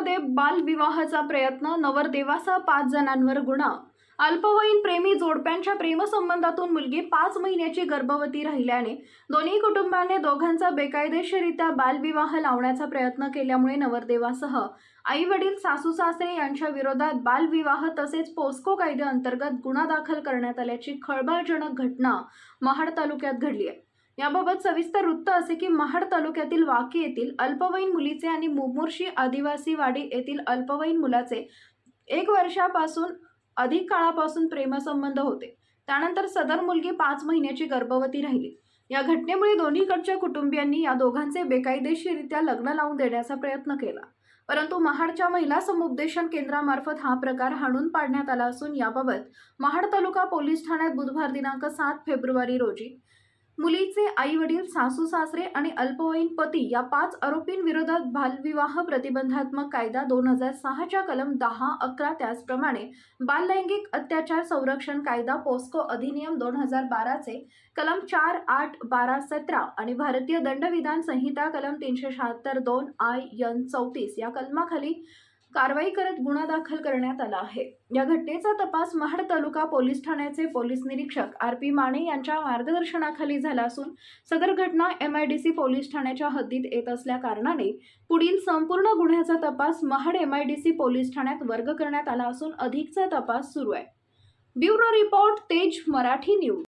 बालविवाहाचा प्रयत्न नवरदेवासह पाच जणांवर गुन्हा. अल्पवयीन प्रेमी जोडप्यांच्या प्रेमसंबंधातून मुलगी पाच महिन्याची गर्भवती राहिल्याने दोन्ही कुटुंबाने दोघांचा बेकायदेशीरित्या बालविवाह लावण्याचा प्रयत्न केल्यामुळे नवरदेवासह आई वडील सासू सासरे यांच्या विरोधात बालविवाह तसेच पोस्को कायद्याअंतर्गत गुन्हा दाखल करण्यात आल्याची खळबळजनक घटना महाड तालुक्यात घडली आहे. याबाबत सविस्तर वृत्त असे की महाड तालुक्यातील वाकी येथील अल्पवयीन मुलीचे आणि मुमुर्शी आदिवासी वाडी येथील अल्पवयीन मुलाचे एक वर्षापासून अधिक काळापासून प्रेमसंबंध होते. त्यानंतर सदर मुलगी पाच महिन्याची गर्भवती राहिली. या घटनेमुळे दोन्हीकडच्या कुटुंबियांनी या दोघांचे बेकायदेशीरित्या लग्न लावून देण्याचा प्रयत्न केला. परंतु महाडच्या महिला समुपदेशन केंद्रामार्फत हा प्रकार हाणून पाडण्यात आला असून याबाबत महाड तालुका पोलीस ठाण्यात बुधवार दिनांक सात फेब्रुवारी रोजी मुलीचे आई वडील सासू सासरे आणि अल्पवयीन पती या पाच आरोपींविरोधात बालविवाह प्रतिबंधात्मक कायदा दोन हजार सहाच्या कलम दहा अकरा त्याचप्रमाणे बाललैंगिक अत्याचार संरक्षण कायदा पोस्को अधिनियम दोन हजार बाराचे कलम चार आठ बारा सतरा आणि भारतीय दंडविधान संहिता कलम तीनशे शहात्तर दोन आय यन चौतीस या कलमाखाली कारवाई करत गुन्हा दाखल करण्यात आला आहे. या घटनेचा तपास महाड तालुका पोलीस ठाण्याचे पोलीस निरीक्षक आर पी माने यांच्या मार्गदर्शनाखाली झाला असून सदर घटना M I D C police ठाण्याच्या हद्दीत येत असल्या कारणाने पुढील संपूर्ण गुन्ह्याचा तपास Mahad M I D C police ठाण्यात वर्ग करण्यात आला असून अधिकचा तपास सुरू आहे. ब्युरो रिपोर्ट तेज मराठी न्यूज.